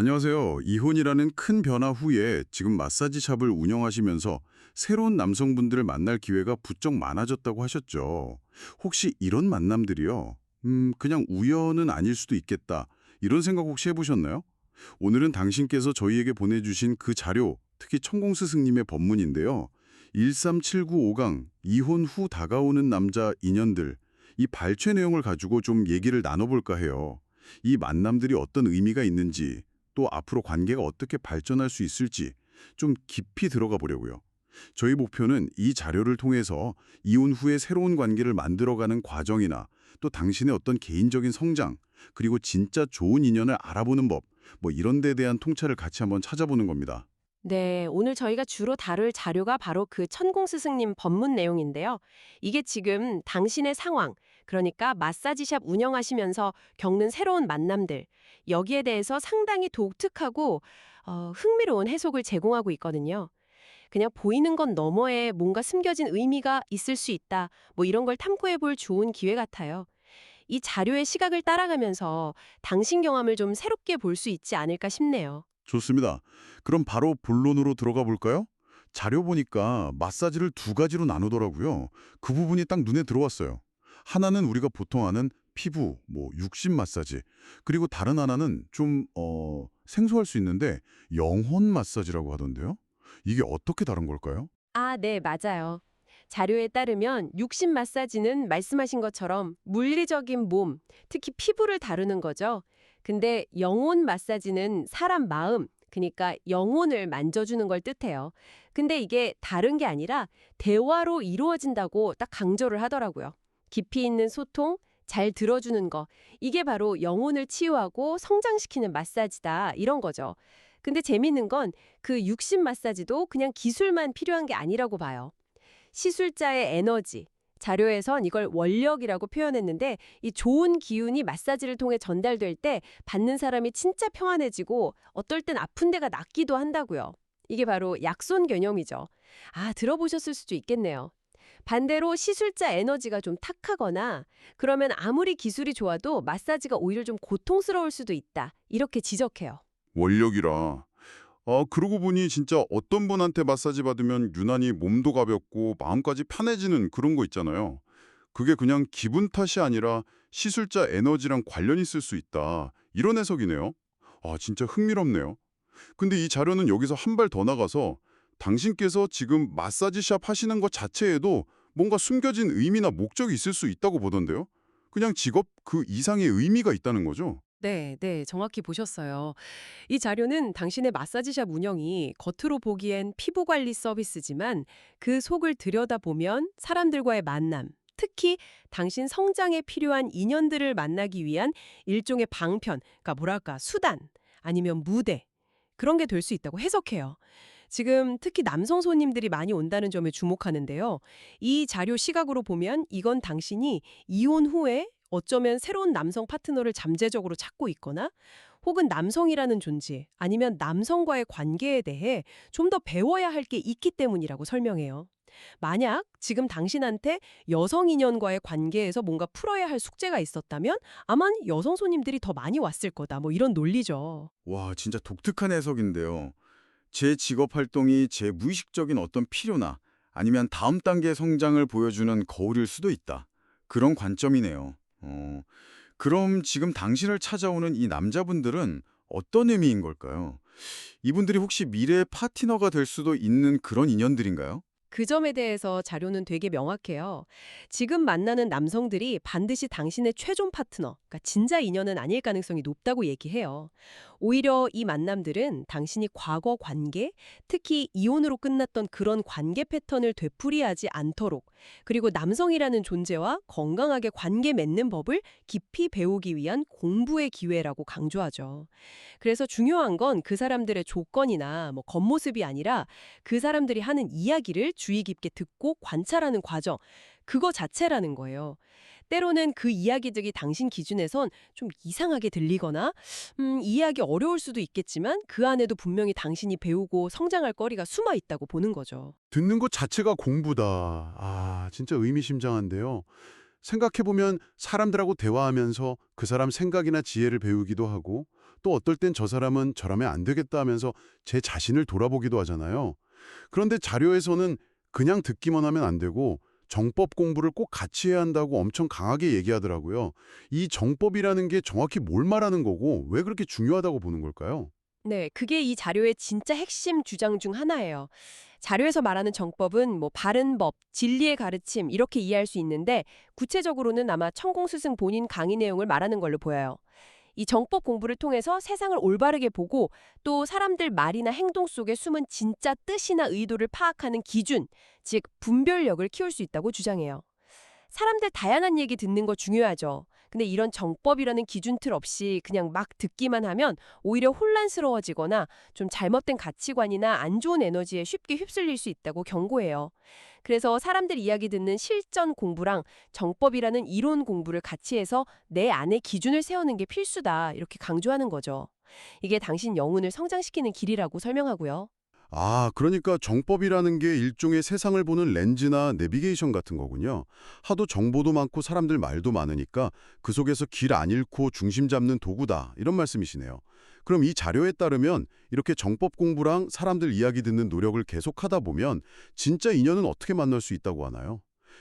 안녕하세요. 이혼이라는 큰 변화 후에 지금 마사지 샵을 운영하시면서 새로운 남성분들을 만날 기회가 부쩍 많아졌다고 하셨죠. 혹시 이런 만남들이요? 음, 그냥 우연은 아닐 수도 있겠다. 이런 생각 혹시 해보셨나요? 오늘은 당신께서 저희에게 보내주신 그 자료, 특히 천공 스 승님의 법문인데요. 13795강, 이혼 후 다가오는 남자 인연들, 이 발췌 내용을 가지고 좀 얘기를 나눠볼까 해요. 이 만남들이 어떤 의미가 있는지, 또 앞으로 관계가 어떻게 발전할 수 있을지 좀 깊이 들어가 보려고요. 저희 목표는 이 자료를 통해서 이혼 후에 새로운 관계를 만들어가는 과정이나 또 당신의 어떤 개인적인 성장, 그리고 진짜 좋은 인연을 알아보는 법, 뭐 이런 데 대한 통찰을 같이 한번 찾아보는 겁니다. 네, 오늘 저희가 주로 다룰 자료가 바로 그 천공 스승님 법문 내용인데요. 이게 지금 당신의 상황, 그러니까 마사지샵 운영하시면서 겪는 새로운 만남들, 여기에 대해서 상당히 독특하고 어, 흥미로운 해석을 제공하고 있거든요. 그냥 보이는 건 너머에 뭔가 숨겨진 의미가 있을 수 있다, 뭐 이런 걸 탐구해 볼 좋은 기회 같아요. 이 자료의 시각을 따라가면서 당신 경험을 좀 새롭게 볼 수 있지 않을까 싶네요. 좋습니다. 그럼 바로 본론으로 들어가 볼까요? 자료 보니까 마사지를 두 가지로 나누더라고요. 그 부분이 딱 눈에 들어왔어요. 하나는 우리가 보통 아는 피부, 뭐 육신 마사지, 그리고 다른 하나는 좀 어, 생소할 수 있는데 영혼 마사지라고 하던데요. 이게 어떻게 다른 걸까요? 아, 네, 맞아요. 자료에 따르면 육신 마사지는 말씀하신 것처럼 물리적인 몸, 특히 피부를 다루는 거죠. 근데 영혼 마사지는 사람 마음, 그러니까 영혼을 만져주는 걸 뜻해요. 근데 이게 다른 게 아니라 대화로 이루어진다고 딱 강조를 하더라고요. 깊이 있는 소통, 잘 들어주는 거, 이게 바로 영혼을 치유하고 성장시키는 마사지다, 이런 거죠. 근데 재밌는 건 그 육신 마사지도 그냥 기술만 필요한 게 아니라고 봐요. 시술자의 에너지, 자료에선 이걸 원력이라고 표현했는데 이 좋은 기운이 마사지를 통해 전달될 때 받는 사람이 진짜 평안해지고 어떨 땐 아픈 데가 낫기도 한다고요. 이게 바로 약손 개념이죠. 아, 들어보셨을 수도 있겠네요. 반대로 시술자 에너지가 좀 탁하거나 그러면 아무리 기술이 좋아도 마사지가 오히려 좀 고통스러울 수도 있다. 이렇게 지적해요. 원력이라. 아, 그러고 보니 진짜 어떤 분한테 마사지 받으면 유난히 몸도 가볍고 마음까지 편해지는 그런 거 있잖아요. 그게 그냥 기분 탓이 아니라 시술자 에너지랑 관련이 있을 수 있다. 이런 해석이네요. 아, 진짜 흥미롭네요. 근데 이 자료는 여기서 한 발 더 나가서 당신께서 지금 마사지샵 하시는 것 자체에도 뭔가 숨겨진 의미나 목적이 있을 수 있다고 보던데요. 그냥 직업 그 이상의 의미가 있다는 거죠. 네, 네, 정확히 보셨어요. 이 자료는 당신의 마사지샵 운영이 겉으로 보기엔 피부 관리 서비스지만 그 속을 들여다보면 사람들과의 만남, 특히 당신 성장에 필요한 인연들을 만나기 위한 일종의 방편, 그러니까 뭐랄까, 수단, 아니면 무대, 그런 게 될 수 있다고 해석해요. 지금 특히 남성 손님들이 많이 온다는 점에 주목하는데요. 이 자료 시각으로 보면 이건 당신이 이혼 후에 어쩌면 새로운 남성 파트너를 잠재적으로 찾고 있거나 혹은 남성이라는 존재 아니면 남성과의 관계에 대해 좀 더 배워야 할 게 있기 때문이라고 설명해요. 만약 지금 당신한테 여성 인연과의 관계에서 뭔가 풀어야 할 숙제가 있었다면 아마 여성 손님들이 더 많이 왔을 거다. 뭐 이런 논리죠. 와, 진짜 독특한 해석인데요. 제 직업 활동이 제 무의식적인 어떤 필요나 아니면 다음 단계 성장을 보여주는 거울일 수도 있다. 그런 관점이네요. 어, 그럼 지금 당신을 찾아오는 이 남자분들은 어떤 의미인 걸까요? 이분들이 혹시 미래의 파트너가 될 수도 있는 그런 인연들인가요? 그 점에 대해서 자료는 되게 명확해요. 지금 만나는 남성들이 반드시 당신의 최종 파트너, 그러니까 진짜 인연은 아닐 가능성이 높다고 얘기해요. 오히려 이 만남들은 당신이 과거 관계, 특히 이혼으로 끝났던 그런 관계 패턴을 되풀이하지 않도록, 그리고 남성이라는 존재와 건강하게 관계 맺는 법을 깊이 배우기 위한 공부의 기회라고 강조하죠. 그래서 중요한 건 그 사람들의 조건이나 뭐 겉모습이 아니라 그 사람들이 하는 이야기를 주의 깊게 듣고 관찰하는 과정, 그거 자체라는 거예요. 때로는 그 이야기들이 당신 기준에선 좀 이상하게 들리거나 음, 이해하기 어려울 수도 있겠지만 그 안에도 분명히 당신이 배우고 성장할 거리가 숨어 있다고 보는 거죠. 듣는 것 자체가 공부다. 아, 진짜 의미심장한데요. 생각해보면 사람들하고 대화하면서 그 사람 생각이나 지혜를 배우기도 하고 또 어떨 땐 저 사람은 저라면 안 되겠다 하면서 제 자신을 돌아보기도 하잖아요. 그런데 자료에서는 그냥 듣기만 하면 안 되고 정법 공부를 꼭 같이 해야 한다고 엄청 강하게 얘기하더라고요. 이 정법이라는 게 정확히 뭘 말하는 거고 왜 그렇게 중요하다고 보는 걸까요? 네, 그게 이 자료의 진짜 핵심 주장 중 하나예요. 자료에서 말하는 정법은 뭐 바른 법, 진리의 가르침 이렇게 이해할 수 있는데 구체적으로는 아마 천공스승 본인 강의 내용을 말하는 걸로 보여요. 이 정법 공부를 통해서 세상을 올바르게 보고 또 사람들 말이나 행동 속에 숨은 진짜 뜻이나 의도를 파악하는 기준, 즉 분별력을 키울 수 있다고 주장해요. 사람들 다양한 얘기 듣는 거 중요하죠. 근데 이런 정법이라는 기준 틀 없이 그냥 막 듣기만 하면 오히려 혼란스러워지거나 좀 잘못된 가치관이나 안 좋은 에너지에 쉽게 휩쓸릴 수 있다고 경고해요. 그래서 사람들 이야기 듣는 실전 공부랑 정법이라는 이론 공부를 같이 해서 내 안에 기준을 세우는 게 필수다. 이렇게 강조하는 거죠. 이게 당신 영혼을 성장시키는 길이라고 설명하고요. 아, 그러니까 정법이라는 게 일종의 세상을 보는 렌즈나 내비게이션 같은 거군요. 하도 정보도 많고 사람들 말도 많으니까 그 속에서 길 안 잃고 중심 잡는 도구다. 이런 말씀이시네요. 그럼 이 자료에 따르면 이렇게 정법 공부랑 사람들 이야기 듣는 노력을 계속하다 보면 진짜 인연은 어떻게 만날 수 있다고 하나요?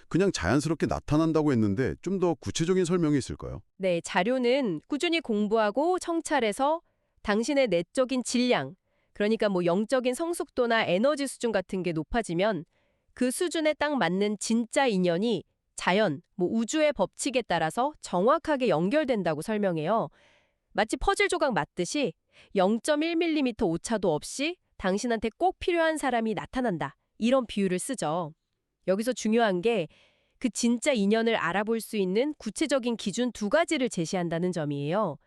그냥 자연스럽게 나타난다고 했는데 좀 더 구체적인 설명이 있을까요? 네, 자료는 꾸준히 공부하고 청찰해서 당신의 내적인 질량, 그러니까 뭐 영적인 성숙도나 에너지 수준 같은 게 높아지면 그 수준에 딱 맞는 진짜 인연이 자연, 뭐 우주의 법칙에 따라서 정확하게 연결된다고 설명해요. 마치 퍼즐 조각 맞듯이 0.1mm 오차도 없이 당신한테 꼭 필요한 사람이 나타난다. 이런 비유를 쓰죠. 여기서 중요한 게 그 진짜 인연을 알아볼 수 있는 구체적인 기준 두 가지를 제시한다는 점이에요.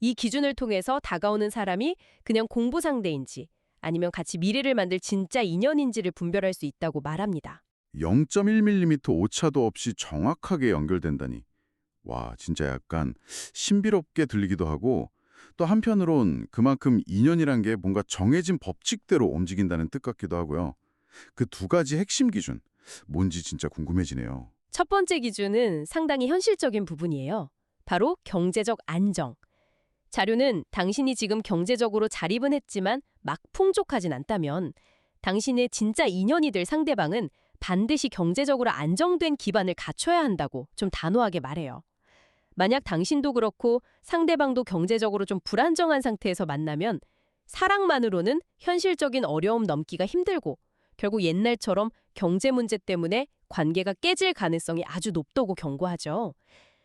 이 기준을 통해서 다가오는 사람이 그냥 공부 상대인지 아니면 같이 미래를 만들 진짜 인연인지를 분별할 수 있다고 말합니다. 0.1mm 오차도 없이 정확하게 연결된다니. 와, 진짜 약간 신비롭게 들리기도 하고 또 한편으론 그만큼 인연이란 게 뭔가 정해진 법칙대로 움직인다는 뜻 같기도 하고요. 그 두 가지 핵심 기준, 뭔지 진짜 궁금해지네요. 첫 번째 기준은 상당히 현실적인 부분이에요. 바로 경제적 안정. 자료는 당신이 지금 경제적으로 자립은 했지만 막 풍족하진 않다면 당신의 진짜 인연이 될 상대방은 반드시 경제적으로 안정된 기반을 갖춰야 한다고 좀 단호하게 말해요. 만약 당신도 그렇고 상대방도 경제적으로 좀 불안정한 상태에서 만나면 사랑만으로는 현실적인 어려움 넘기가 힘들고 결국 옛날처럼 경제 문제 때문에 관계가 깨질 가능성이 아주 높다고 경고하죠.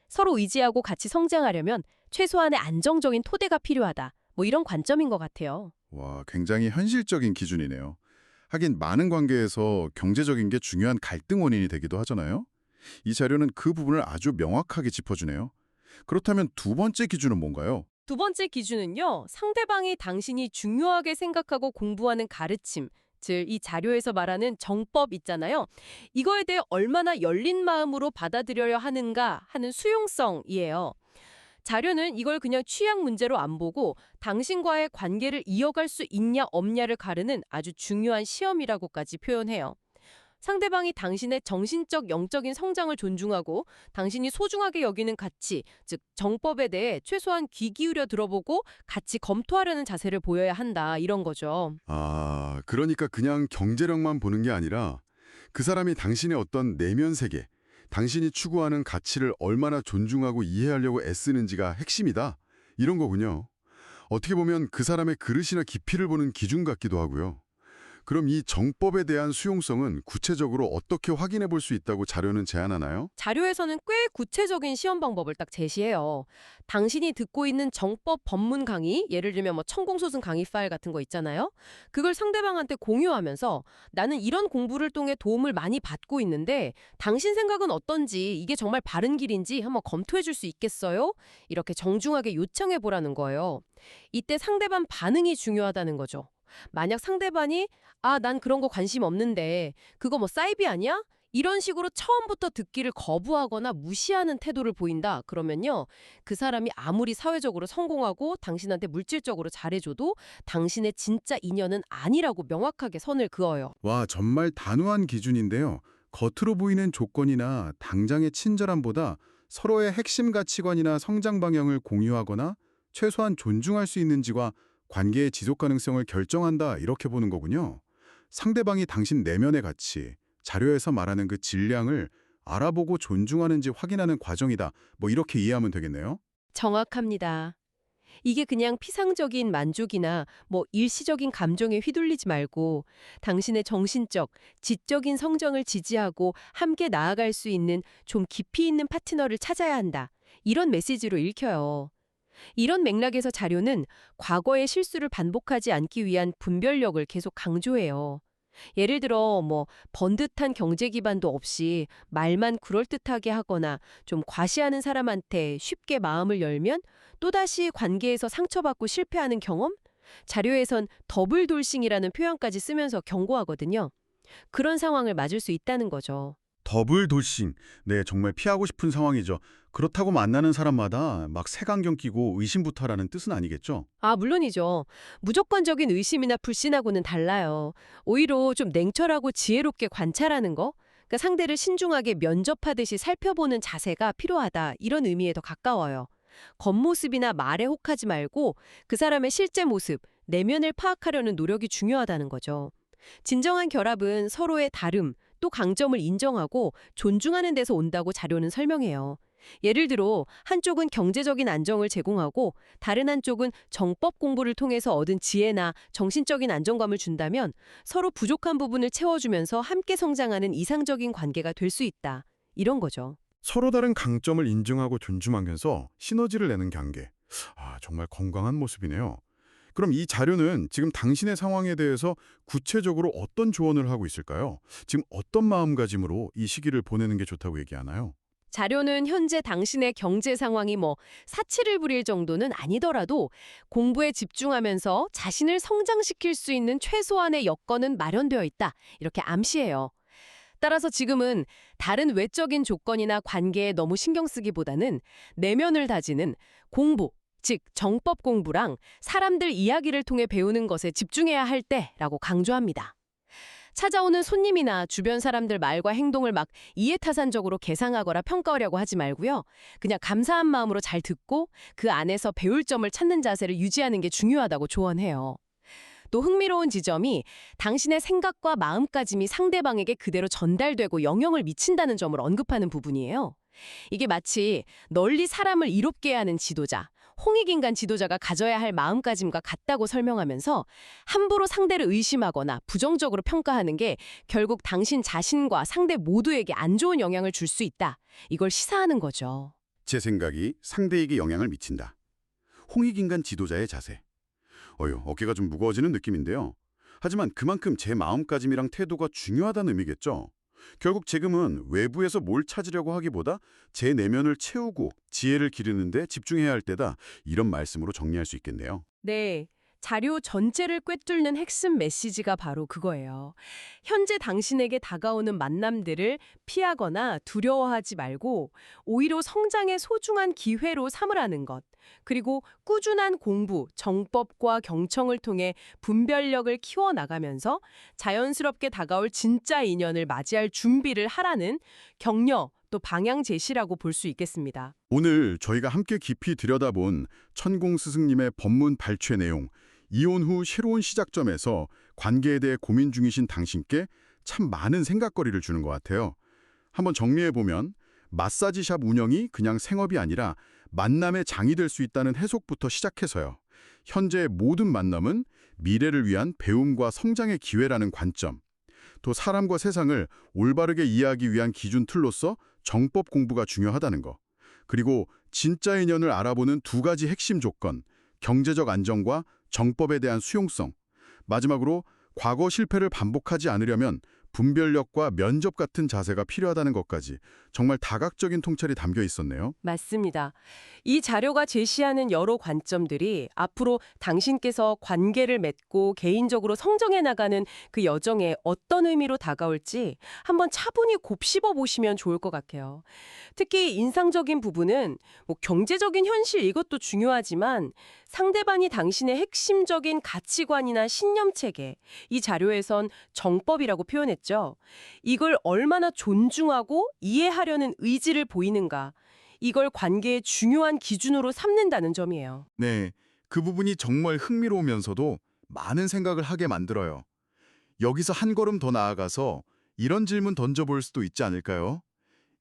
서로 의지하고 같이 성장하려면 최소한의 안정적인 토대가 필요하다. 뭐 이런 관점인 것 같아요. 와, 굉장히 현실적인 기준이네요. 하긴 많은 관계에서 경제적인 게 중요한 갈등 원인이 되기도 하잖아요. 이 자료는 그 부분을 아주 명확하게 짚어주네요. 그렇다면 두 번째 기준은 뭔가요? 두 번째 기준은요. 상대방이 당신이 중요하게 생각하고 공부하는 가르침, 즉 이 자료에서 말하는 정법 있잖아요. 이거에 대해 얼마나 열린 마음으로 받아들여야 하는가 하는 수용성이에요. 자료는 이걸 그냥 취향 문제로 안 보고 당신과의 관계를 이어갈 수 있냐 없냐를 가르는 아주 중요한 시험이라고까지 표현해요. 상대방이 당신의 정신적 영적인 성장을 존중하고 당신이 소중하게 여기는 가치, 즉 정법에 대해 최소한 귀 기울여 들어보고 같이 검토하려는 자세를 보여야 한다 이런 거죠. 아, 그러니까 그냥 경제력만 보는 게 아니라 그 사람이 당신의 어떤 내면 세계, 당신이 추구하는 가치를 얼마나 존중하고 이해하려고 애쓰는지가 핵심이다. 이런 거군요. 어떻게 보면 그 사람의 그릇이나 깊이를 보는 기준 같기도 하고요. 그럼 이 정법에 대한 수용성은 구체적으로 어떻게 확인해 볼 수 있다고 자료는 제안하나요? 자료에서는 꽤 구체적인 시험 방법을 딱 제시해요. 당신이 듣고 있는 정법 법문 강의, 예를 들면 뭐 천공소승 강의 파일 같은 거 있잖아요. 그걸 상대방한테 공유하면서 나는 이런 공부를 통해 도움을 많이 받고 있는데 당신 생각은 어떤지 이게 정말 바른 길인지 한번 검토해 줄 수 있겠어요? 이렇게 정중하게 요청해 보라는 거예요. 이때 상대방 반응이 중요하다는 거죠. 만약 상대방이 아, 난 그런 거 관심 없는데 그거 뭐 사이비 아니야? 이런 식으로 처음부터 듣기를 거부하거나 무시하는 태도를 보인다. 그러면요. 그 사람이 아무리 사회적으로 성공하고 당신한테 물질적으로 잘해줘도 당신의 진짜 인연은 아니라고 명확하게 선을 그어요. 와, 정말 단호한 기준인데요. 겉으로 보이는 조건이나 당장의 친절함보다 서로의 핵심 가치관이나 성장 방향을 공유하거나 최소한 존중할 수 있는지와 관계의 지속 가능성을 결정한다 이렇게 보는 거군요. 상대방이 당신 내면의 가치, 자료에서 말하는 그 질량을 알아보고 존중하는지 확인하는 과정이다. 뭐 이렇게 이해하면 되겠네요. 정확합니다. 이게 그냥 피상적인 만족이나 뭐 일시적인 감정에 휘둘리지 말고 당신의 정신적, 지적인 성장을 지지하고 함께 나아갈 수 있는 좀 깊이 있는 파트너를 찾아야 한다. 이런 메시지로 읽혀요. 이런 맥락에서 자료는 과거의 실수를 반복하지 않기 위한 분별력을 계속 강조해요. 예를 들어 뭐 번듯한 경제 기반도 없이 말만 그럴듯하게 하거나 좀 과시하는 사람한테 쉽게 마음을 열면 또다시 관계에서 상처받고 실패하는 경험? 자료에선 더블 돌싱이라는 표현까지 쓰면서 경고하거든요. 그런 상황을 맞을 수 있다는 거죠. 더블 돌싱. 네, 정말 피하고 싶은 상황이죠. 그렇다고 만나는 사람마다 막 색안경 끼고 의심부터라는 뜻은 아니겠죠? 아, 물론이죠. 무조건적인 의심이나 불신하고는 달라요. 오히려 좀 냉철하고 지혜롭게 관찰하는 거? 그러니까 상대를 신중하게 면접하듯이 살펴보는 자세가 필요하다. 이런 의미에 더 가까워요. 겉모습이나 말에 혹하지 말고 그 사람의 실제 모습, 내면을 파악하려는 노력이 중요하다는 거죠. 진정한 결합은 서로의 다름, 또 강점을 인정하고 존중하는 데서 온다고 자료는 설명해요. 예를 들어 한쪽은 경제적인 안정을 제공하고 다른 한쪽은 정법 공부를 통해서 얻은 지혜나 정신적인 안정감을 준다면 서로 부족한 부분을 채워주면서 함께 성장하는 이상적인 관계가 될 수 있다. 이런 거죠. 서로 다른 강점을 인정하고 존중하면서 시너지를 내는 관계. 아, 정말 건강한 모습이네요. 그럼 이 자료는 지금 당신의 상황에 대해서 구체적으로 어떤 조언을 하고 있을까요? 지금 어떤 마음가짐으로 이 시기를 보내는 게 좋다고 얘기하나요? 자료는 현재 당신의 경제 상황이 뭐 사치를 부릴 정도는 아니더라도 공부에 집중하면서 자신을 성장시킬 수 있는 최소한의 여건은 마련되어 있다. 이렇게 암시해요. 따라서 지금은 다른 외적인 조건이나 관계에 너무 신경 쓰기보다는 내면을 다지는 공부, 즉 정법 공부랑 사람들 이야기를 통해 배우는 것에 집중해야 할 때라고 강조합니다. 찾아오는 손님이나 주변 사람들 말과 행동을 막 이해타산적으로 계상하거나 평가하려고 하지 말고요. 그냥 감사한 마음으로 잘 듣고 그 안에서 배울 점을 찾는 자세를 유지하는 게 중요하다고 조언해요. 또 흥미로운 지점이 당신의 생각과 마음가짐이 상대방에게 그대로 전달되고 영향을 미친다는 점을 언급하는 부분이에요. 이게 마치 널리 사람을 이롭게 하는 지도자, 홍익인간 지도자가 가져야 할 마음가짐과 같다고 설명하면서 함부로 상대를 의심하거나 부정적으로 평가하는 게 결국 당신 자신과 상대 모두에게 안 좋은 영향을 줄 수 있다. 이걸 시사하는 거죠. 제 생각이 상대에게 영향을 미친다. 홍익인간 지도자의 자세. 어휴, 어깨가 좀 무거워지는 느낌인데요. 하지만 그만큼 제 마음가짐이랑 태도가 중요하다는 의미겠죠. 결국 지금은 외부에서 뭘 찾으려고 하기보다 제 내면을 채우고 지혜를 기르는 데 집중해야 할 때다. 이런 말씀으로 정리할 수 있겠네요. 네. 자료 전체를 꿰뚫는 핵심 메시지가 바로 그거예요. 현재 당신에게 다가오는 만남들을 피하거나 두려워하지 말고 오히려 성장의 소중한 기회로 삼으라는 것. 그리고 꾸준한 공부, 정법과 경청을 통해 분별력을 키워나가면서 자연스럽게 다가올 진짜 인연을 맞이할 준비를 하라는 격려 또 방향 제시라고 볼 수 있겠습니다. 오늘 저희가 함께 깊이 들여다본 천공 스승님의 법문 발췌 내용, 이혼 후 새로운 시작점에서 관계에 대해 고민 중이신 당신께 참 많은 생각거리를 주는 것 같아요. 한번 정리해보면 마사지샵 운영이 그냥 생업이 아니라 만남의 장이 될 수 있다는 해석부터 시작해서요. 현재의 모든 만남은 미래를 위한 배움과 성장의 기회라는 관점, 또 사람과 세상을 올바르게 이해하기 위한 기준 틀로서 정법 공부가 중요하다는 거, 그리고 진짜 인연을 알아보는 두 가지 핵심 조건, 경제적 안정과 정법에 대한 수용성, 마지막으로 과거 실패를 반복하지 않으려면 분별력과 면접 같은 자세가 필요하다는 것까지 정말 다각적인 통찰이 담겨 있었네요. 맞습니다. 이 자료가 제시하는 여러 관점들이 앞으로 당신께서 관계를 맺고 개인적으로 성장해 나가는 그 여정에 어떤 의미로 다가올지 한번 차분히 곱씹어 보시면 좋을 것 같아요. 특히 인상적인 부분은 뭐 경제적인 현실 이것도 중요하지만 상대방이 당신의 핵심적인 가치관이나 신념 체계, 이 자료에선 정법이라고 표현했죠. 이걸 얼마나 존중하고 이해 하려는 의지를 보이는가. 이걸 관계의 중요한 기준으로 삼는다는 점이에요. 네, 그 부분이 정말 흥미로우면서도 많은 생각을 하게 만들어요. 여기서 한 걸음 더 나아가서 이런 질문 던져볼 수도 있지 않을까요?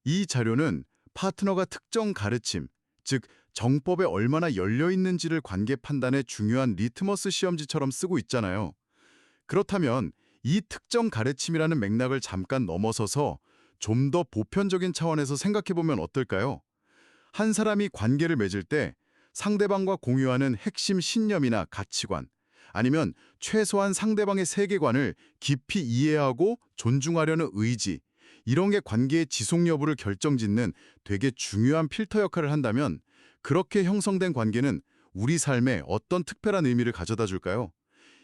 이 자료는 파트너가 특정 가르침, 즉 정법에 얼마나 열려 있는지를 관계 판단의 중요한 리트머스 시험지처럼 쓰고 있잖아요. 그렇다면 이 특정 가르침이라는 맥락을 잠깐 넘어서서 좀 더 보편적인 차원에서 생각해보면 어떨까요? 한 사람이 관계를 맺을 때 상대방과 공유하는 핵심 신념이나 가치관, 아니면 최소한 상대방의 세계관을 깊이 이해하고 존중하려는 의지, 이런 게 관계의 지속 여부를 결정짓는 되게 중요한 필터 역할을 한다면 그렇게 형성된 관계는 우리 삶에 어떤 특별한 의미를 가져다 줄까요?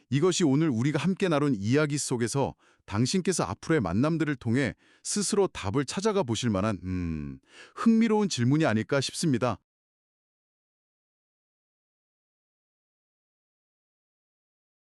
이것이 오늘 우리가 함께 나눈 이야기 속에서 당신께서 앞으로의 만남들을 통해 스스로 답을 찾아가 보실 만한 음, 흥미로운 질문이 아닐까 싶습니다.